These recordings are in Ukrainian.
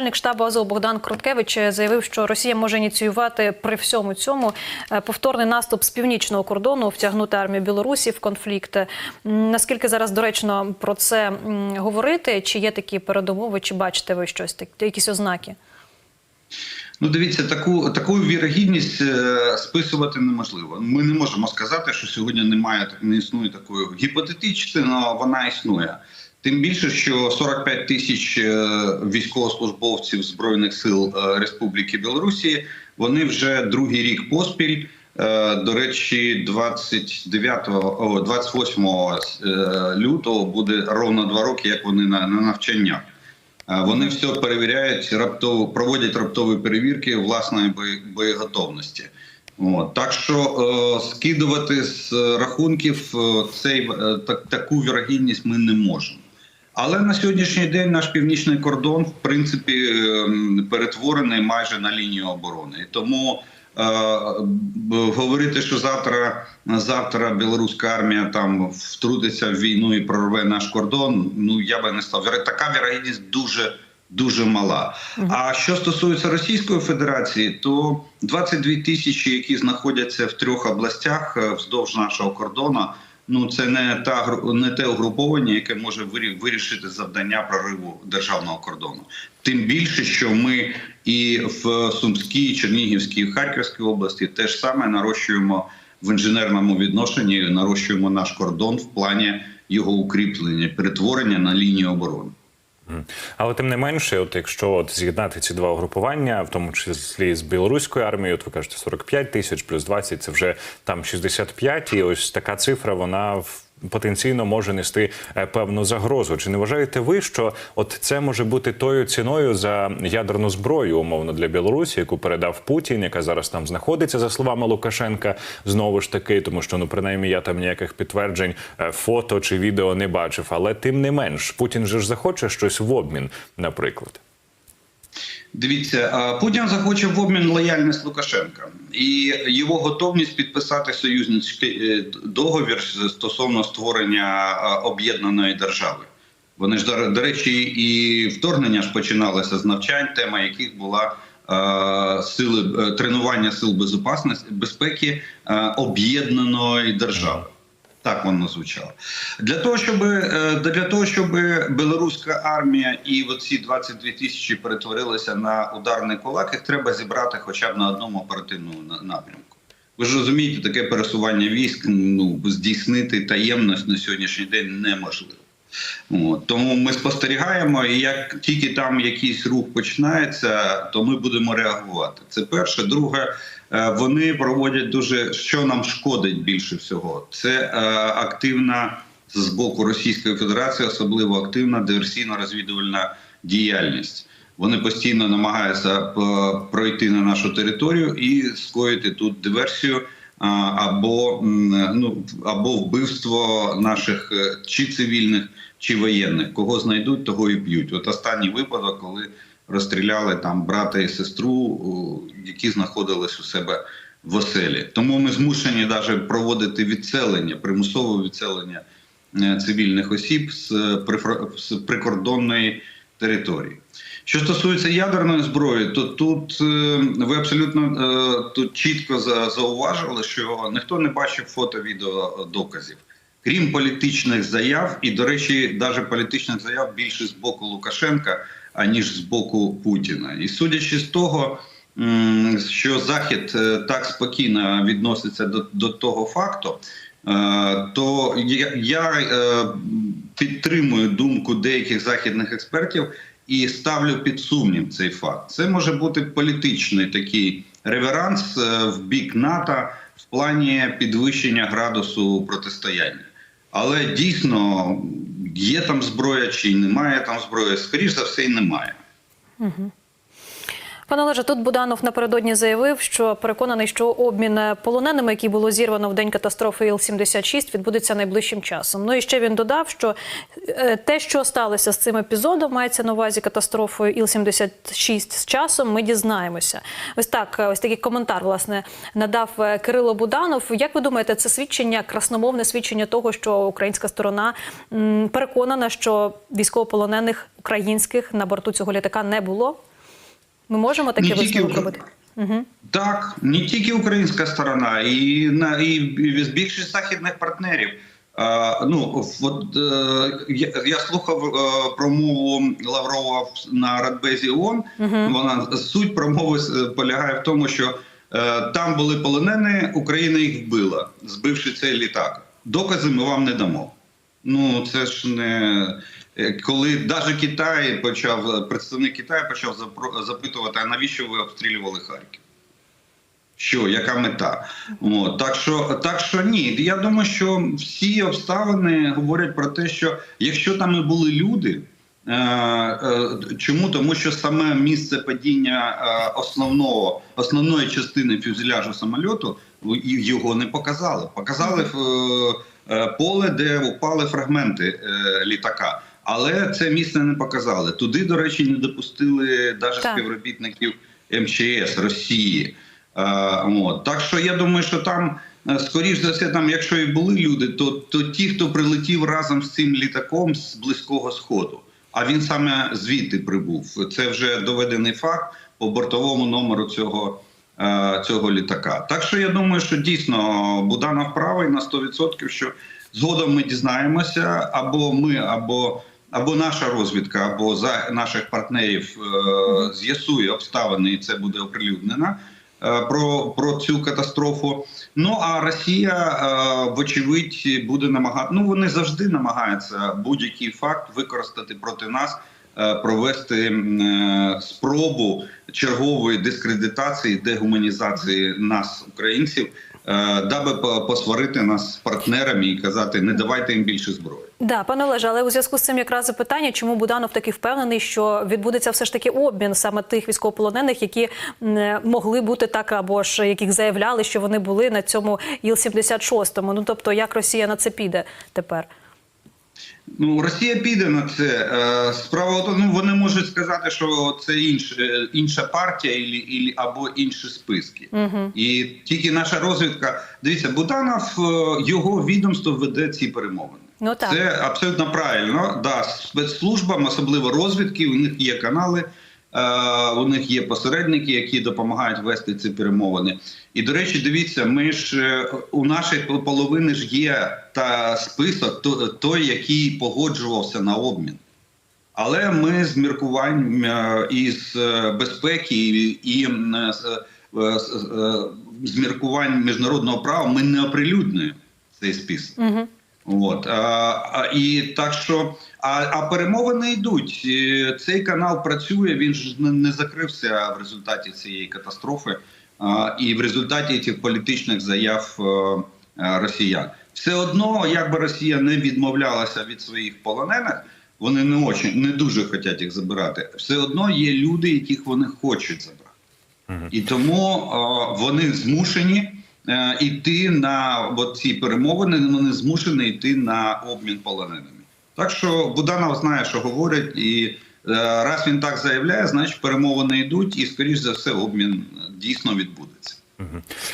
Начальник штабу Азов Богдан Круткевич заявив, що Росія може ініціювати при всьому цьому е, повторний наступ з північного кордону, втягнути армію Білорусі в конфлікт. Наскільки зараз доречно про це говорити? Чи є такі передумови, чи бачите ви щось якісь ознаки? Ну, дивіться, таку таку вірогідність е, списувати неможливо. Ми не можемо сказати, що сьогодні немає не існує такої гіпотетично, але вона існує. Тим більше, що 45 тисяч е, військовослужбовців збройних сил е, Республіки Білорусі вони вже другий рік поспіль. Е, До речі, 29, о, 28 е, лютого буде ровно два роки, як вони на, на навчаннях. Вони все перевіряють, раптово проводять раптові перевірки власної боєготовності. От. Так що е, скидувати з рахунків цей, так, таку вірогідність ми не можемо. Але на сьогоднішній день наш північний кордон, в принципі, ем, перетворений майже на лінію оборони. І тому е, говорити, що завтра, завтра білоруська армія там втрутиться в війну і прорве наш кордон. Ну я би не став. Така вірогідність дуже. Дуже мала. А що стосується Російської Федерації, то 22 тисячі, які знаходяться в трьох областях е, вздовж нашого кордону, ну це не та не те угруповання, яке може вирі- вирішити завдання прориву державного кордону. Тим більше, що ми і в Сумській, Чернігівській, Харківській області теж саме нарощуємо в інженерному відношенні, нарощуємо наш кордон в плані його укріплення, перетворення на лінію оборони. Але тим не менше, от якщо от з'єднати ці два угрупування, в тому числі з білоруською армією, от ви кажете 45 тисяч плюс 20 – це вже там 65, і ось така цифра вона в- потенційно може нести е, певну загрозу. Чи не вважаєте ви, що от це може бути тою ціною за ядерну зброю, умовно для Білорусі, яку передав Путін, яка зараз там знаходиться за словами Лукашенка, знову ж таки, тому що ну принаймні я там ніяких підтверджень, е, фото чи відео не бачив. Але тим не менш, Путін же ж захоче щось в обмін, наприклад. Дивіться, Путін захоче в обмін лояльність Лукашенка і його готовність підписати союзницький е, договір стосовно створення об'єднаної держави. Вони ж до- речі, і вторгнення ж починалося з навчань, тема яких була сили е, тренування сил безпеки об'єднаної держави. Так воно звучало. Для того, щоб е, для того, щоб білоруська армія і оці 22 тисячі перетворилися на ударний кулак, їх треба зібрати хоча б на одному оперативному напрямку. Ви ж розумієте, таке пересування військ ну здійснити таємно на сьогоднішній день неможливо. От. Тому ми спостерігаємо, і як тільки там якийсь рух починається, то ми будемо реагувати. Це перше. Друге, вони проводять дуже що нам шкодить більше всього. Це е, активна з боку Російської Федерації, особливо активна диверсійно-розвідувальна діяльність. Вони постійно намагаються пройти на нашу територію і скоїти тут диверсію або, ну, або вбивство наших е, чи цивільних, чи воєнних. Кого знайдуть, того і б'ють. От останній випадок, коли розстріляли там брата і сестру, які знаходились у себе в оселі. Тому ми змушені навіть проводити відселення, примусове відселення е, цивільних осіб з, прифро- прикордонної території. Що стосується ядерної зброї, то тут е, ви абсолютно е, тут чітко за- зауважили, що ніхто не бачив фото-відео доказів, крім політичних заяв, і, до речі, навіть політичних заяв більше з боку Лукашенка, аніж з боку Путіна. І судячи з того, що Захід е, так спокійно відноситься до, до того факту. Е, То я, я е, підтримую думку деяких західних експертів і ставлю під сумнів цей факт. Це може бути політичний такий реверанс в бік НАТО в плані підвищення градусу протистояння. Але дійсно є там зброя чи немає там зброї, скоріш за все, і немає. Пане Олеже, тут Буданов напередодні заявив, що переконаний, що обмін полоненими, який було зірвано в день катастрофи Іл-76, відбудеться найближчим часом. Ну і ще він додав, що е, те, що сталося з цим епізодом, мається на увазі катастрофою Іл-76 з часом. Ми дізнаємося. Ось так, е, ось такий коментар власне надав е, Кирило Буданов. Як ви думаєте, це свідчення, красномовне свідчення того, що українська сторона переконана, що військовополонених українських на борту цього літака не було? Ми можемо тільки висновок робити? Угу. Так, не тільки українська сторона, і на і більшість західних партнерів. А, ну от е, я, я слухав е, промову Лаврова на Радбезі ООН. Вона суть промови е, полягає в тому, що е, там були полонені, Україна їх вбила, збивши цей літак. Докази ми вам не дамо. Ну це ж не коли навіть Китай почав представник Китаю почав запитувати, а навіщо ви обстрілювали Харків? Що, яка мета? От, так, що, так що ні. Я думаю, що всі обставини говорять про те, що якщо там і були люди, е, е, чому? Тому що саме місце падіння е, основного, основної частини фюзеляжу самольоту його не показали. Показали е, е, поле, де упали фрагменти е, літака. Але це місце не показали. Туди, до речі, не допустили навіть Так. співробітників МЧС Росії. Е, от. Так що я думаю, що там, е, скоріш за все, там, якщо і були люди, то, то ті, хто прилетів разом з цим літаком з близького сходу, а він саме звідти прибув. Це вже доведений факт по бортовому номеру цього, е, цього літака. Так що я думаю, що дійсно Буданов правий на 100%, що згодом ми дізнаємося, або ми, або. Або наша розвідка, або за наших партнерів е, з'ясує обставини, і це буде оприлюднено е, про, про цю катастрофу. Ну а Росія, е, вочевидь, буде намагати. Ну вони завжди намагаються будь-який факт використати проти нас, провести спробу чергової дискредитації, дегуманізації нас, українців, даби по- посварити нас з партнерами і казати, не давайте їм більше зброї. Да, пане Олеже, але у зв'язку з цим якраз запитання, чому Буданов такий впевнений, що відбудеться все ж таки обмін саме тих військовополонених, які м, могли бути так, або ж яких заявляли, що вони були на цьому Іл-76. Ну тобто, як Росія на це піде тепер? Ну, Росія піде на це. Е, Справа ну, вони можуть сказати, що це інш, е, інша партія ілі, ілі, або інші списки. І тільки наша розвідка. Дивіться, Буданов, е, його відомство веде ці перемовини. Ну так. Це абсолютно правильно. Да, спецслужбам, особливо розвідки, у них є канали, е, у них є посередники, які допомагають вести ці перемовини. І до речі, дивіться, ми ж е, у нашої половини ж є та список, то- той, який погоджувався на обмін. Але ми з міркувань е, із безпеки і, з міркувань міжнародного права ми не оприлюднюємо цей список. Угу. От а, а, і так що, а, а перемовини йдуть. Цей канал працює. Він ж не, не закрився в результаті цієї катастрофи, а, і в результаті цих політичних заяв е, е, росіян. Все одно, як би Росія не відмовлялася від своїх полонених, вони не очень не дуже хочуть їх забирати. Все одно є люди, яких вони хочуть забрати. І тому е, вони змушені йти на от ці перемовини. не змушені йти на обмін полоненими. Так що Буданов знає, що говорять, і е, раз він так заявляє, значить перемовини йдуть, і скоріш за все, обмін е, дійсно відбудеться.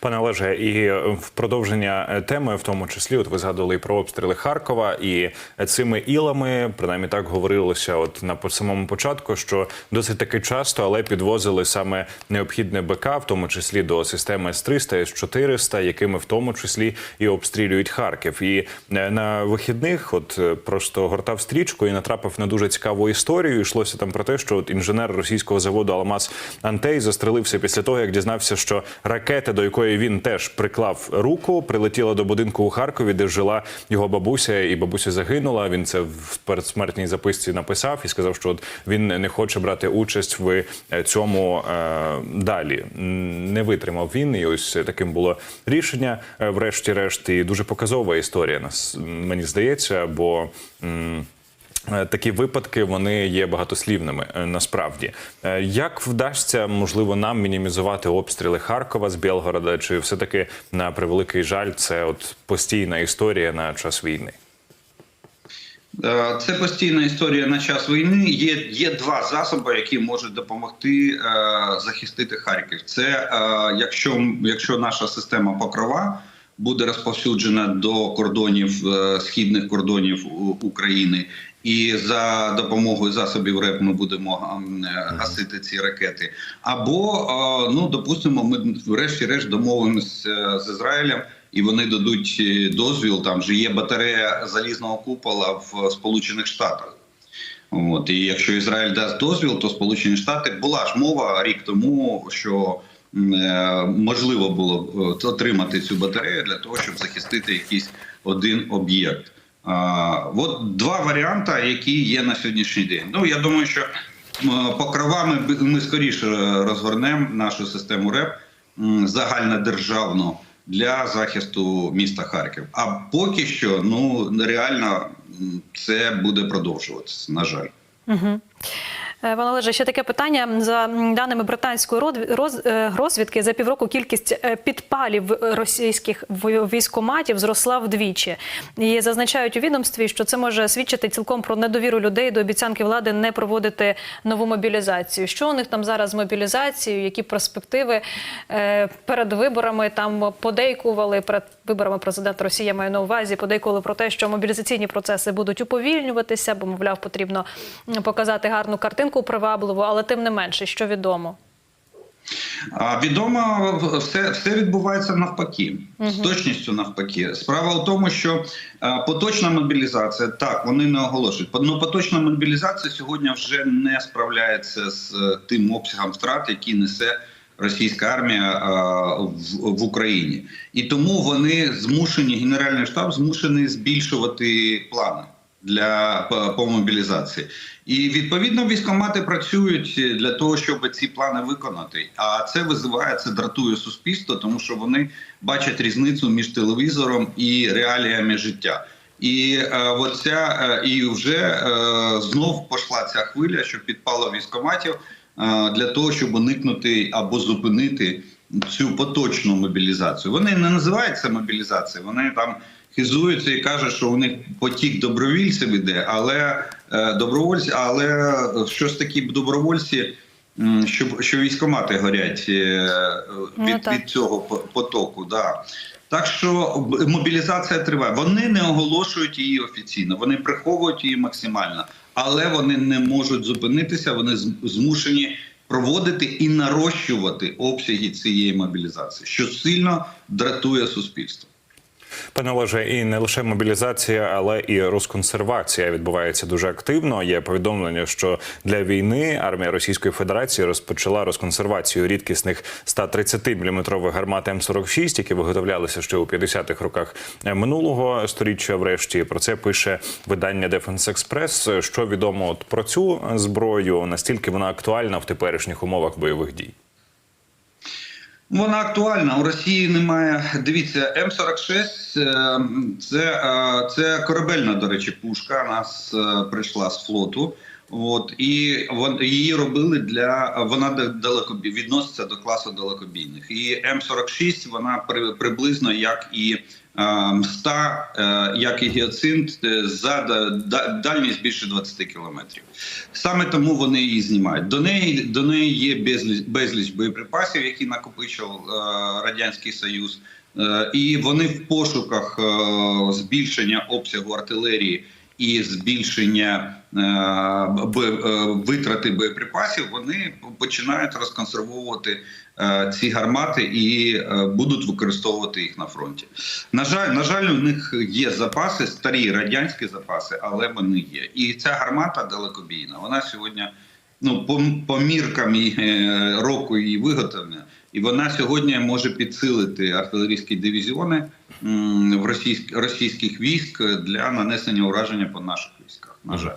Пане Олеже, і в продовження теми, в тому числі, от ви згадували і про обстріли Харкова, і цими ілами, принаймні так говорилося, от на самому початку, що досить таки часто, але підвозили саме необхідне БК, в тому числі до системи С-300, С-400, якими в тому числі і обстрілюють Харків. І е, на вихідних, от е, просто гортав стрічку і натрапив на дуже цікаву історію. Йшлося там про те, що от інженер російського заводу Алмаз Антей застрелився після того, як дізнався, що ракета, до якої він теж приклав руку, прилетіла до будинку у Харкові, де жила його бабуся, і бабуся загинула. Він це в передсмертній записці написав і сказав, що от він не хоче брати участь в е, цьому е, далі. Не витримав він, і ось таким було рішення. е, Врешті-решт, і дуже показова історія нас мені здається, бо. м, Такі випадки вони є багатослівними е, насправді. Е, Як вдасться можливо нам мінімізувати обстріли Харкова з Білгорода? Чи все таки на превеликий жаль це от постійна історія на час війни? Е, Це постійна історія на час війни. Є, є два засоби, які можуть допомогти е, захистити Харків. Це е, якщо, якщо наша система покрова буде розповсюджена до кордонів е, східних кордонів України, І за допомогою засобів РЕП ми будемо ем, е, гасити ці ракети. Або, е, ну допустимо, ми врешті-решт домовимося з Ізраїлем, і вони дадуть е, дозвіл. Там же є батарея залізного купола в Сполучених Штатах. От і якщо Ізраїль дасть дозвіл, то Сполучені Штати була ж мова рік тому, що е, можливо було е, отримати цю батарею для того, щоб захистити якийсь один об'єкт. От два варіанти, які є на сьогоднішній день. Ну я думаю, що по покровами ми скоріше розгорнемо нашу систему РЕП загальнодержавну для захисту міста Харків. А поки що, ну реально це буде продовжуватися. На жаль. Угу. Пане Олеже, ще таке питання. За даними британської е, розвідки, за півроку кількість е, підпалів російських військоматів зросла вдвічі. І зазначають у відомстві, що це може свідчити цілком про недовіру людей до обіцянки влади не проводити нову мобілізацію. Що у них там зараз з мобілізацією? Які перспективи Е, перед виборами там подейкували перед виборами президента Росії я маю на увазі, подейкували про те, що мобілізаційні процеси будуть уповільнюватися, бо мовляв, потрібно показати гарну картинку привабливу, але тим не менше, що відомо. А відомо, все, все відбувається навпаки, з точністю навпаки. Справа в тому, що е, поточна мобілізація, так вони не оголошують. Ну, поточна мобілізація сьогодні вже не справляється з е, тим обсягом втрат, які несе російська армія е, в, в Україні, і тому вони змушені, генеральний штаб змушений збільшувати плани для по- по мобілізації. І відповідно військомати працюють для того, щоб ці плани виконати. А це визиває, це дратує суспільство, тому що вони бачать різницю між телевізором і реаліями життя. І е, оця, е, і вже е, знов пішла ця хвиля, що підпало військоматів е, для того, щоб уникнути або зупинити цю поточну мобілізацію. Вони не називають це мобілізацією, вони там хизуються і кажуть, що у них потік добровольців іде, але е, добровольці, але що ж такі добровольці, м, що, що військомати горять е, Ну, від, від цього по- потоку. Да. Так що мобілізація триває. Вони не оголошують її офіційно, вони приховують її максимально, але вони не можуть зупинитися. Вони змушені проводити і нарощувати обсяги цієї мобілізації, що сильно дратує суспільство. Пане Олеже, і не лише мобілізація, але і розконсервація відбувається дуже активно. Є повідомлення, що для війни армія Російської Федерації розпочала розконсервацію рідкісних 130-мм гармат М46, які виготовлялися ще у 50-х роках минулого сторіччя. Врешті про це пише видання Defense Express. Що відомо от про цю зброю, настільки вона актуальна в теперішніх умовах бойових дій. Вона актуальна. У Росії немає. Дивіться, М46 е, це, е, це корабельна, до речі, пушка. Нас е, прийшла з флоту. От і вон її робили для вона да- далекобі відноситься до класу далекобійних. І М46 вона при, приблизно як і е, МСТА, е, як і гіацинт е, за да- дальність більше 20 кілометрів. Саме тому вони її знімають. До неї до неї є безліч, безліч боєприпасів, які накопичив е, радянський союз, е, і вони в пошуках е, збільшення обсягу артилерії і збільшення е, е, витрати боєприпасів. Вони починають розконсервовувати е, ці гармати і будуть використовувати їх на фронті. На жаль, на жаль, у них є запаси, старі радянські запаси, але вони є. І ця гармата далекобійна. Вона сьогодні, ну по, по міркам року її виготовлення, і вона сьогодні може підсилити артилерійські дивізіони в російськ, російських військ для нанесення ураження по наших військах. На жаль.